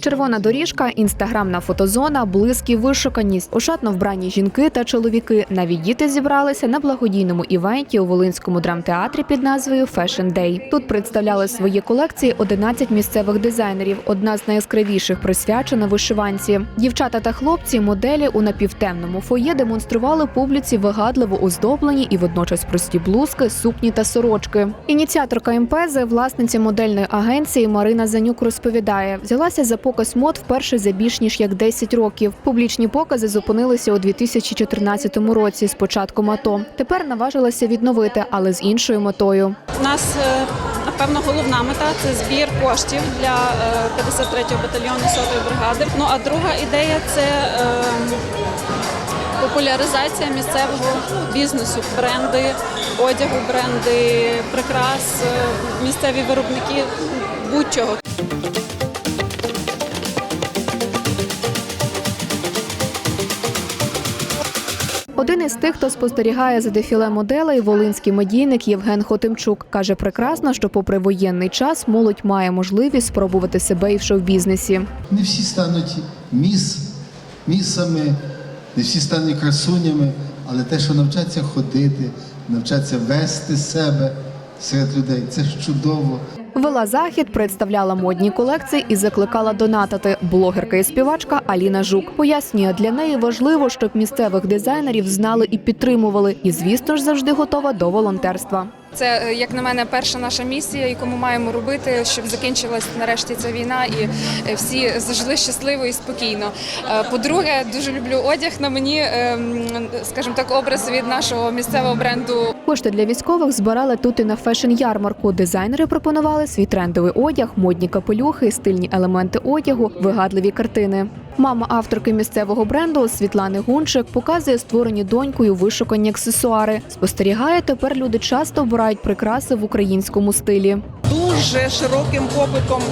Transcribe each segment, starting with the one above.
Червона доріжка, інстаграмна фотозона, близькі вишуканість, ошатно вбрані жінки та чоловіки. Навіть діти зібралися на благодійному івенті у Волинському драмтеатрі під назвою Fashion Day. Тут представляли свої колекції 11 місцевих дизайнерів. Одна з найяскравіших присвячена вишиванці. Дівчата та хлопці, моделі у напівтемному фоє демонстрували публіці вигадливо оздоблені і водночас прості блузки, сукні та сорочки. Ініціаторка МПЗ, власниця модельної агенції Марина Занюк розповідає, взялася за показ мод вперше за більш ніж як 10 років. Публічні покази зупинилися у 2014 році з початком АТО. Тепер наважилася відновити, але з іншою метою. У нас е, напевно головна мета це збір коштів для е, 53-го батальйону 100-ї бригади. Ну а друга ідея це е, популяризація місцевого бізнесу, бренди, одягу, бренди, прикрас, е, місцеві виробники будь-чого. Один із тих, хто спостерігає за дефіле моделей, волинський медійник Євген Хотимчук каже прекрасно, що попри воєнний час молодь має можливість спробувати себе і в шоу-бізнесі. Не всі стануть міс, місами, не всі стануть красунями, але те, що навчаться ходити, навчаться вести себе серед людей, це ж чудово. Вела захід, представляла модні колекції і закликала донатити. Блогерка і співачка Аліна Жук пояснює, для неї важливо, щоб місцевих дизайнерів знали і підтримували. І, звісно ж, завжди готова до волонтерства. Це, е, як на мене, перша наша місія, яку ми маємо робити, щоб закінчилась нарешті ця війна, і е, всі зажили щасливо і спокійно. Е, По-друге, дуже люблю одяг. На мені, ем, скажімо так, образ від нашого місцевого бренду Кошти для військових збирали тут і на фешн-ярмарку. Дизайнери пропонували свій трендовий одяг, модні капелюхи, стильні елементи одягу, вигадливі картини. Мама авторки місцевого бренду Світлани Гунчик показує створені донькою вишукані аксесуари. Спостерігає, тепер люди часто обирають прикраси в українському стилі. дуже широким попитом.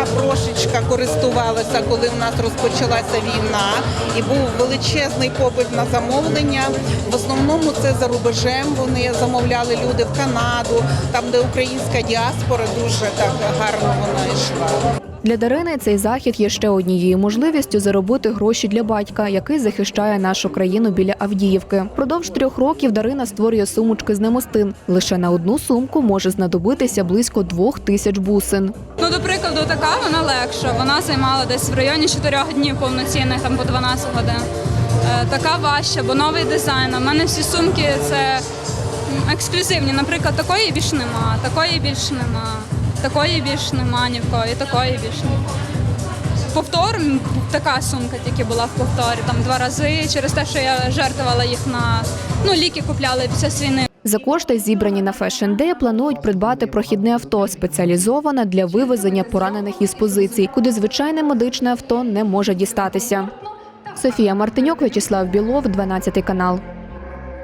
Така прошечка користувалася, коли в нас розпочалася війна, і був величезний попит на замовлення. В основному це за рубежем. Вони замовляли люди в Канаду, там де українська діаспора дуже так гарно вона йшла. Для Дарини цей захід є ще однією можливістю заробити гроші для батька, який захищає нашу країну біля Авдіївки. Продовж трьох років Дарина створює сумочки з намистин. Лише на одну сумку може знадобитися близько двох тисяч бусин. Ну, до прикладу, така вона легша. Вона займала десь в районі 4 днів повноцінних, там по 12 годин. Е, Така важча, бо новий дизайн. У мене всі сумки це ексклюзивні. Наприклад, такої більш нема, такої більш нема, такої більш нема ні в кої, такої більш нема. Повтор, така сумка тільки була в повторі, там два рази через те, що я жертвувала їх на ну, ліки купляли під час війни. За кошти, зібрані на Fashion Day, планують придбати прохідне авто, спеціалізоване для вивезення поранених із позицій, куди звичайне медичне авто не може дістатися. Софія Мартинюк, В'ячеслав Білов, 12 канал.